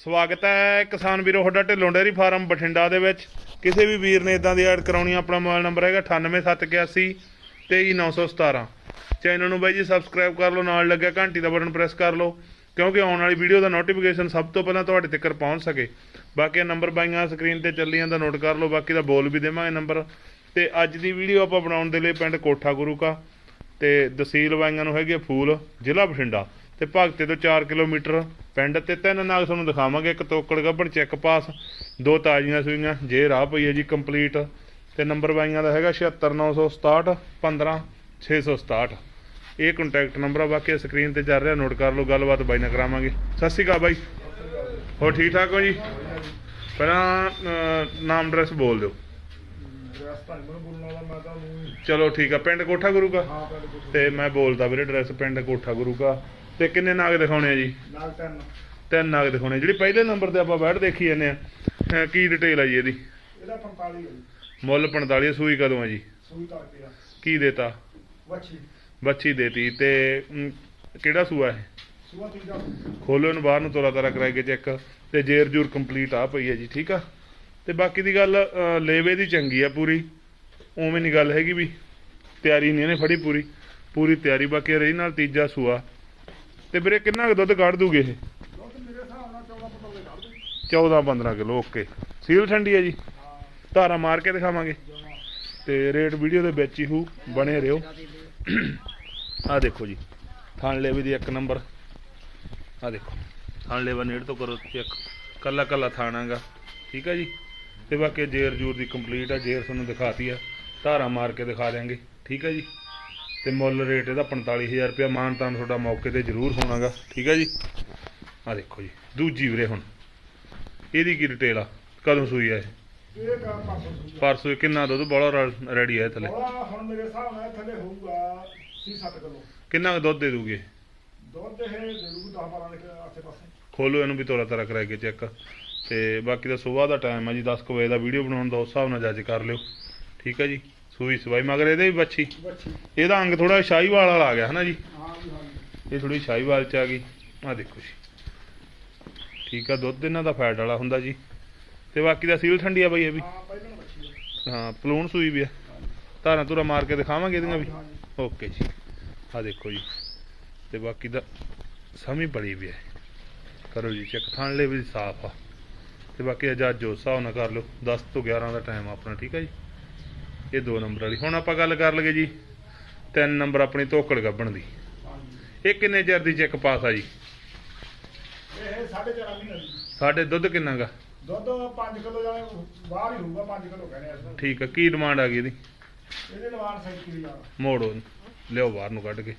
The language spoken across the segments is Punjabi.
ਸਵਾਗਤ ਹੈ ਕਿਸਾਨ ਵੀਰੋ ਤੁਹਾਡਾ ਢਿੱਲੋਂ ਡੇਅਰੀ ਫਾਰਮ ਬਠਿੰਡਾ ਦੇ ਵਿੱਚ। ਕਿਸੇ ਵੀ ਵੀਰ ਨੇ ਇਦਾਂ ਦੀ ਐਡ ਕਰਾਉਣੀ ਆਪਣਾ ਮੋਬਾਈਲ ਨੰਬਰ ਹੈਗਾ 98781 23917 ਚੈਨਲ ਨੂੰ ਬਾਈ ਜੀ ਸਬਸਕ੍ਰਾਈਬ ਕਰ ਲਓ, ਨਾਲ ਲੱਗਿਆ ਘੰਟੀ ਦਾ ਬਟਨ ਪ੍ਰੈਸ ਕਰ ਲਓ, ਕਿਉਂਕਿ ਆਉਣ ਵਾਲੀ ਵੀਡੀਓ ਦਾ ਨੋਟੀਫਿਕੇਸ਼ਨ ਸਭ ਤੋਂ ਪਹਿਲਾਂ ਤੁਹਾਡੇ ਤੱਕ ਪਹੁੰਚ ਸਕੇ। ਬਾਕੀ ਇਹ ਨੰਬਰ ਬਾਈਆਂ ਸਕਰੀਨ ਤੇ ਚੱਲੀਆਂ ਦਾ ਨੋਟ ਕਰ ਲਓ, ਬਾਕੀ ਦਾ ਬੋਲ ਵੀ ਦੇਵਾਂਗੇ ਨੰਬਰ। ਤੇ ਅੱਜ ਦੀ ਵੀਡੀਓ ਆਪਾਂ ਬਣਾਉਣ ਦੇ ਲਈ ਪਿੰਡ ਕੋਠਾ ਗੁਰੂ ਕਾ, ਤੇ ਤਹਿਸੀਲ ਵਾਈਆਂ ਨੂੰ ਹੈਗੀ ਫੂਲ, ਜ਼ਿਲ੍ਹਾ ਬਠਿੰਡਾ। ਤੇ ਭਗਤੇ ਤੋਂ 4 ਕਿਲੋਮੀਟਰ ਪਿੰਡ ਤੇ ਤਿੰਨ ਨਾਗ ਤੁਹਾਨੂੰ ਦਿਖਾਵਾਂਗੇ ਇੱਕ ਤੋਕੜ ਗੱਭਣ ਚੈੱਕ ਪਾਸ ਦੋ ਤਾਜ਼ੀਆਂ ਸੂਈਆਂ ਜੇ ਰਾਹ ਪਈ ਹੈ ਜੀ ਕੰਪਲੀਟ। ਤੇ ਨੰਬਰ ਵਾਈਆਂ ਦਾ ਹੈਗਾ 76967 15667 ਇਹ ਕੰਟੈਕਟ ਨੰਬਰ ਆ ਬਾਕੀ ਸਕਰੀਨ ਤੇ ਚੱਲ ਰਿਹਾ ਨੋਟ ਕਰ ਲਓ ਗੱਲਬਾਤ ਬਾਈ ਨਾਲ ਕਰਾਵਾਂਗੇ। ਸਤਿ ਸ਼੍ਰੀ ਅਕਾਲ ਬਾਈ। ਹੋਰ ਠੀਕ ਠਾਕ ਹੋ ਜੀ? ਪਹਿਲਾਂ ਨਾਮ ਐਡਰੈਸ ਬੋਲ ਦਿਓ। ਚਲੋ ਠੀਕ ਆ ਪਿੰਡ ਕੋਠਾ ਗੁਰੂ ਕਾ? ਹਾਂ ਤੇ ਮੈਂ ਬੋਲਦਾ ਵੀਰੇ ਐਡਰੈਸ ਪਿੰਡ ਕੋਠਾ ਗੁਰੂ ਕਾ। ਤੇ ਕਿੰਨੇ ਨਾਗ ਦਿਖਾਉਣੇ ਆ ਜੀ? ਨਾਲ ਟੈਨ ਤਿੰਨ ਨਾਗ ਦਿਖਾਉਣੇ ਜਿਹੜੀ ਪਹਿਲੇ ਨੰਬਰ ਤੇ ਆਪਾਂ ਬੈਠ ਦੇਖੀ ਜਾਂਦੇ ਆ ਕੀ ਡਿਟੇਲ ਆ ਜੀ ਇਹਦੀ? ਇਹਦਾ 45 ਹੈ ਜੀ। ਮੁੱਲ 45 ਸੂਈ ਕਦੋਂ ਆ ਜੀ? ਸੂਈ ਆ। ਕੀ ਦੇਤਾ? ਵੱਛੀ। ਬੱਚੀ ਦੇਤੀ ਤੇ ਕਿਹੜਾ ਸੂਆ ਹੈ ਸੂਆ ਤੀਜਾ। ਖੋਲੋ ਇਹਨੂੰ ਬਾਹਰ ਨੂੰ ਤੋਰਾ ਤਾਰਾ ਕਰਾਏ ਕੇ ਚੈੱਕ। ਤੇ ਜੇਰ ਜੂਰ ਕੰਪਲੀਟ ਆ ਪਈ ਹੈ ਜੀ ਠੀਕ ਆ? ਤੇ ਬਾਕੀ ਦੀ ਗੱਲ ਲੇਵੇ ਦੀ ਚੰਗੀ ਆ ਪੂਰੀ। ਉਵੇਂ ਨਹੀਂ ਗੱਲ ਹੈਗੀ ਵੀ ਤਿਆਰੀ ਨਹੀਂ ਇਹਨੇ ਫੜੀ ਪੂਰੀ। ਪੂਰੀ ਤਿਆਰੀ ਬਾਕੀ ਰਹੀ ਨਾਲ ਤੀਜਾ ਸੂਆ। ਤੇ ਵੀਰੇ ਕਿੰਨਾ ਕੁ ਦੁੱਧ ਕੱਢ ਦੂਗੇ ਇਹ? ਦੁੱਧ ਮੇਰੇ ਹਿਸਾਬ ਨਾਲ 14 ਪਤਲੇ ਕੱਢ ਦੇ 14 15 ਕਿਲੋ ਓਕੇ। ਸੀਲ ਠੰਡੀ ਹੈ ਜੀ? ਹਾਂ। ਧਾਰਾ ਮਾਰ ਕੇ ਦਿਖਾਵਾਂਗੇ। ਤੇ ਰੇਟ ਵੀਡੀਓ ਦੇ ਵਿੱਚ ਹੀ ਹੂ ਬਣੇ ਰਹੋ। ਆ ਦੇਖੋ ਜੀ ਥਾਣ ਲੇਵੇ ਦੀ ਇੱਕ ਨੰਬਰ। ਆ ਦੇਖੋ ਥਾਣ ਲੇਵਾ ਨੇੜ ਤੋਂ ਕਰੋ ਚੈੱਕ ਕੱਲਾ ਕੱਲਾ ਥਾਣਾਗਾ ਠੀਕ ਆ ਜੀ? ਤੇ ਬਾਕੀ ਜੇਰ ਜੂਰ ਦੀ ਕੰਪਲੀਟ ਆ ਜੇਰ ਤੁਹਾਨੂੰ ਦਿਖਾਤੀ ਆ। ਧਾਰਾ ਮਾਰ ਕੇ ਦਿਖਾ ਦਿਆਂਗੇ। ਠੀਕ ਆ ਜੀ? ਤੇ ਮੁੱਲ ਰੇਟ ਇਹਦਾ 45000 ਰੁਪਇਆ। ਮਾਨਤਾਨ ਤੁਹਾਡਾ ਮੌਕੇ ਤੇ ਜ਼ਰੂਰ ਹੋਣਾਗਾ। ਠੀਕ ਆ ਜੀ? ਆ ਦੇਖੋ ਜੀ ਦੂਜੀ ਵੀਰੇ ਹੁਣ। ਇਹਦੀ ਕੀ ਡਿਟੇਲ ਆ? ਕਦੋਂ ਸੂਈ ਆ ਇਹ? ਪਰਸੋਂ ਕਿੰਨਾ ਦੁੱਧ? ਬੜਾ ਰੈਡੀ ਆ ਥੱਲੇ। ਬੋਲਾ ਹੁਣ ਮੇਰੇ ਹਿਸਾਬ ਨਾਲ ਥੱਲੇ ਹੋਊਗਾ 6-7 ਕਿਲੋ। ਕਿੰਨਾ ਦੁੱਧ ਦੇ ਦੂਗੇ? ਦੁੱਧ ਇਹ ਦੇ ਦੂ 10-12 ਦੇ ਆਸੇ ਪਾਸੇ ਖੋਲੋ ਇਹਨੂੰ ਵੀ ਤੋਰਾ ਤਾਰਾ ਕਰਾ ਕੇ ਚੈੱਕ ਤੇ ਬਾਕੀ ਦਾ ਸਵੇਰ ਦਾ ਟਾਈਮ ਆ ਜੀ 10 ਕੁ ਵਜੇ ਦਾ ਵੀਡੀਓ ਬਣਾਉਣ ਦਾ ਉਸ ਹਿਸਾਬ ਨਾਲ ਜੱਜ ਕਰ ਲਿਓ। ਠੀਕ ਆ ਜੀ? ਸੂਈ ਸਵਾਈ ਮਗਰ ਇਹਦੇ ਵੀ ਬੱਚੀ ਵੱਛੀ। ਇਹਦਾ ਅੰਗ ਥੋੜਾ ਸ਼ਾਹੀਵਾਲ ਵਾਲਾ ਆ ਗਿਆ ਹਨਾ ਜੀ। ਇਹ ਥੋੜੀ ਸ਼ਾਹੀਵਾਲ ਚ ਆ ਗਈ। ਆ ਦੇਖੋ ਜੀ। ਠੀਕ ਆ ਦੁੱਧ ਇਹਨਾਂ ਦਾ ਫੈਟ ਵਾਲਾ ਹੁੰਦਾ ਜੀ। ਤੇ ਬਾਕੀ ਦਾ ਸੀਲ ਠੰਡੀ ਆ ਬਈ ਇਹ ਵੀ। ਹਾਂ ਪਲੂਣ ਸੂਈ ਵੀ ਆ। ਧਾਰਾਂ ਧੁਰਾ ਮਾਰ ਕੇ ਦਿਖਾਵਾਂਗੇ ਇਹਦੀਆਂ ਵੀ। ਓਕੇ ਜੀ। ਆ ਦੇਖੋ ਜੀ। ਤੇ ਬਾਕੀ ਦਾ ਸਮੀ ਬੜੀ ਵੀ ਹੈ ਕਰੋ ਜੀ ਚੈੱਕ। ਥਾਣ ਲੈ ਵੀ ਸਾਫ਼ ਆ। ਤੇ ਬਾਕੀ ਅੱਜ ਜੋ ਹਿਸਾਬ ਨਾਲ ਕਰ ਲਓ। 10 ਤੋਂ 11 ਦਾ ਟਾਈਮ ਆਪਣਾ ਠੀਕ ਹੈ ਜੀ? ਇਹ ਦੋ ਨੰਬਰ ਵਾਲੀ। ਹੁਣ ਆਪਾਂ ਗੱਲ ਕਰ ਲਈਏ ਜੀ ਤਿੰਨ ਨੰਬਰ ਆਪਣੀ ਧੋਕੜ ਗੱਬਣ ਦੀ। ਜੀ ਇਹ ਕਿੰਨੇ ਚਿਰ ਦੀ ਚੈੱਕ ਪਾਸ ਆ ਜੀ? ਇਹ 4.5 ਮਹੀਨੇ ਦੀ ਸਾਡੇ ਦੁੱਧ ਕਿੰਨਾ ਗਾ? ਦੁੱਧ 5 ਕਿਲੋ ਜਾਣੇ ਬਾਹਰ ਹੀ ਹੋਊਗਾ 5 ਕਿਲੋ ਕਹਿੰਦੇ ਆ ਠੀਕ ਆ ਕੀ ਡਿਮਾਂਡ ਆ ਗਈ ਇਹਦੀ? ਇਹਦੇ ਨਵਾਨ 37000 ਮੋੜੋ ਲਿਆਓ ਬਾਹਰ ਨੂੰ ਕੱਢ ਕੇ।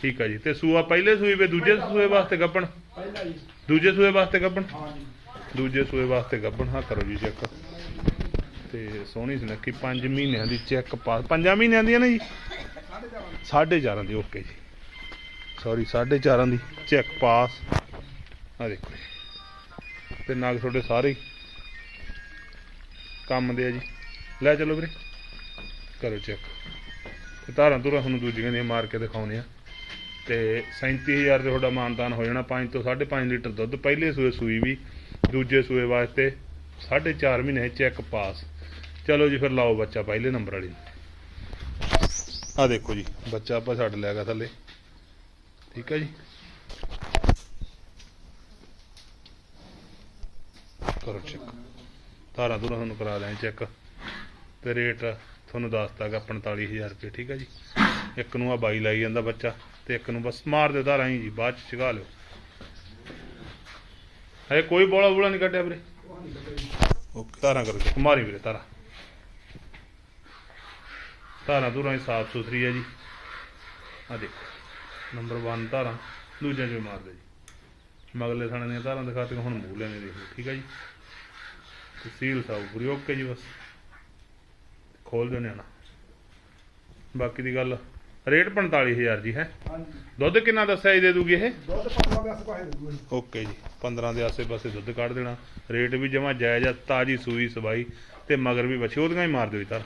ਠੀਕ ਆ ਜੀ ਤੇ ਸੂਆ ਪਹਿਲੇ ਸੂਏ ਵੇ ਦੂਜੇ ਸੂਏ ਵਾਸਤੇ ਗੱਬਣ? ਪਹਿਲਾਂ ਹੀ ਦੂਜੇ ਸੂਏ ਵਾਸਤੇ ਗੱਬਣ? ਹਾਂ ਜੀ ਦੂਜੇ ਸੂਏ ਵਾਸਤੇ ਗੱਬਣ ਹਾਂ ਕਰੋ ਜੀ ਚੈੱਕ। ਤੇ ਸੋਹਣੀ ਸੁਨੱਖੀ 5 ਮਹੀਨਿਆਂ ਦੀ ਚੈੱਕ ਪਾਸ 5 ਮਹੀਨਿਆਂ ਦੀ ਹੈ ਨਾ ਜੀ? 4.5 4.5 ਦੀ, ਓਕੇ ਜੀ। ਸੌਰੀ 4.5 ਦੀ ਚੈੱਕ ਪਾਸ। ਆ ਦੇਖੋ ਜੀ। ਤੇ ਨਾਗ ਤੁਹਾਡੇ ਸਾਰੇ ਕੰਮ ਦੇ ਆ ਜੀ। ਲੈ ਚਲੋ ਵੀਰੇ। ਕਰੋ ਚੈੱਕ। ਤੇ ਧਾਰਾਂ ਧੁਰਾਂ ਤੁਹਾਨੂੰ ਦੂਜੀਆਂ ਦੀਆਂ ਮਾਰ ਕੇ ਦਿਖਾਉਣੇ ਆ। ਤੇ 37000 ਦੇ ਤੁਹਾਡਾ ਮਾਨਤਾਨ ਹੋ ਜਾਣਾ 5 ਤੋਂ 5.5 ਲੀਟਰ ਦੁੱਧ। ਪਹਿਲੇ ਸੂਏ ਸੂਈ ਵੀ, ਦੂਜੇ ਸੂਏ ਵਾਸਤੇ 4.5 ਮਹੀਨੇ ਚੈੱਕ ਪਾਸ। ਚਲੋ ਜੀ, ਫਿਰ ਲਾਓ ਬੱਚਾ ਪਹਿਲੇ ਨੰਬਰ ਵਾਲੀ। ਨੂੰ। ਆ ਦੇਖੋ ਜੀ, ਬੱਚਾ ਆਪਾਂ ਛੱਡ ਲਿਆਗਾ ਥੱਲੇ। ਠੀਕ ਹੈ ਜੀ। ਕਰੋ ਚੈੱਕ ਧਾਰਾਂ ਧੁਰਾਂ ਤੁਹਾਨੂੰ ਕਰਾ ਦਿਆਂ ਚੈੱਕ ਤੇ ਰੇਟ ਤੁਹਾਨੂੰ ਦੱਸਦਾਗਾ 45000 ਰੁਪਏ, ਠੀਕ ਹੈ ਜੀ। ਇੱਕ ਨੂੰ ਆ ਬਾਈ ਲਾਈ ਜਾਂਦਾ ਬੱਚਾ, ਤੇ ਇੱਕ ਨੂੰ ਬਸ ਮਾਰ ਦਿਓ ਧਾਰਾਂ ਹੀ ਜੀ, ਬਾਅਦ ਚ ਚਗਾ ਲਿਓ। ਹਏ ਕੋਈ ਬੋਲਾ ਬੋਲਾ ਨਹੀਂ ਕੱਢਿਆ ਵੀਰੇ। ਓਕੇ। ਧਾਰਾਂ ਕਰੋ check, ਮਾਰੀ ਵੀਰੇ ਧਾਰਾਂ ਧਾਰਾਂ ਧੁਰਾਂ ਹੀ ਸਾਫ਼ ਸੁਥਰੀ ਹੈ ਜੀ। ਆ ਦੇਖੋ ਨੰਬਰ 1 ਧਾਰਾਂ ਦੂਜਿਆਂ 'ਚ ਵੀ ਮਾਰ ਜੀ। ਮਗਲੇ ਥਾਣੇ ਦੀਆਂ ਧਾਰਾਂ ਦਿਖਾਤੀਆਂ ਹੁਣ ਮੂੰਹ ਲੈਣੇ ਦੇਖ ਠੀਕ ਹੈ ਜੀ। ਤਹਿਸੀਲ ਸੀਲ ਸਾਊ ਪੂਰੀ ਓਕੇ ਜੀ ਬਸ। ਖੋਲ ਦਿਓ ਨਿਆਣਾ ਬਾਕੀ ਦੀ ਗੱਲ ਰੇਟ 45000 ਜੀ ਹੈ। ਹਾਂ ਜੀ ਦੁੱਧ ਕਿੰਨਾ ਦੱਸਿਆ ਜੀ ਦੇ ਦੂਗੀ ਇਹ? ਦੁੱਧ 15 ਦੇ ਆਸੇ ਪਾਸੇ ਦੇਊਗਾ ਜੀ ਓਕੇ ਜੀ 15 ਦੇ ਆਸੇ-ਪਾਸੇ ਦੁੱਧ ਕੱਢ ਦੇਣਾ। ਰੇਟ ਵੀ ਜਮਾ ਜਾਇਜ਼ ਆ ਤਾਜੀ ਸੂਈ ਸਬਾਈ ਤੇ ਮਗਰ ਵੀ ਬੱਚੇ ਉਹਦੀਆਂ ਹੀ ਮਾਰ ਦਿਓ ਜੀ ਤਾਂ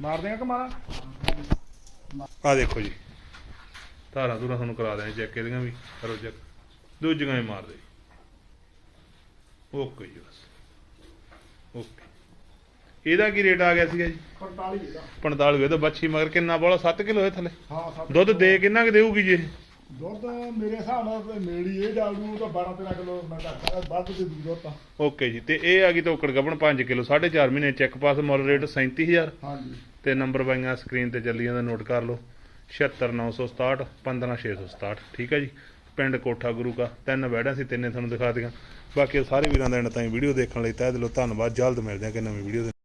ਮਾਰ ਦੇਗਾ ਕਿ ਮਾਰਾ? ਆ ਦੇਖੋ ਜੀ ਧਾਰਾਂ ਧੂਰਾਂ ਤੁਹਾਨੂੰ ਕਰਾ ਦੇਣੇ ਚੈੱਕ ਇਹਦੀਆਂ ਵੀ ਕਰੋ ਚੈੱਕ। ਦੂਜੀਆਂ ਹੀ ਮਾਰ ਦੇ ਓਕੇ ਜੀ ਬਸ। ਓਕੇ। ਇਹਦਾ ਕੀ ਰੇਟ ਆ ਗਿਆ ਸੀਗਾ ਜੀ? 45 ਇਹਦਾ। 45 ਇਹਦਾ ਬੱਚੀ ਮਗਰ ਕਿੰਨਾ ਬੋਲਾ? 7 ਕਿਲੋ ਹੈ ਥੱਲੇ? ਹਾਂ ਦੁੱਧ ਦੇ ਕਿੰਨਾ ਕੁ ਦੇਊਗੀ ਜੀ ਇਹ? ਦੁੱਧ ਮੇਰੇ ਹਿਸਾਬ ਨਾਲ ਮੇੜੀ ਇਹ ਜਾਲੂ ਤਾਂ 12 13 ਕਿਲੋ ਮੈਂ ਦੱਸਦਾ ਵੱਧ ਦੇ ਦੂ ਦੁੱਧ ਤਾਂ ਓਕੇ ਜੀ ਤੇ ਇਹ ਆ ਗਈ ਤੋਕੜ ਗੱਬਣ 5 ਕਿਲੋ 4.5 ਮਹੀਨੇ ਚੈੱਕ ਪਾਸ ਮੁੱਲ ਰੇਟ 37000 ਹਾਂਜੀ। ਤੇ ਨੰਬਰ ਬਾਈਆਂ ਸਕਰੀਨ ਤੇ ਚੱਲੀ ਜਾਂਦਾ ਨੋਟ ਕਰ ਲਓ। 76967 15667 ਠੀਕ ਹੈ ਜੀ? ਪਿੰਡ ਕੋਠਾ ਗੁਰੂ ਕਾ ਤਿੰਨ ਬੈੜਾਂ ਸੀ ਤਿੰਨੇ ਤੁਹਾਨੂੰ ਦਿਖਾ ਦਿਆਂ। ਬਾਕੀ ਸਾਰੇ ਵੀਰਾਂ ਦਾ ਐਂਡ ਤਾਈਂ ਵੀਡੀਓ ਦੇਖਣ ਲਈ ਤਹਿ ਦਿਲੋਂ ਧੰਨਵਾਦ ਜਲਦ ਮਿਲਦੇ ਹਾਂ ਕਿ ਨਵੀਂ ਵੀਡੀਓ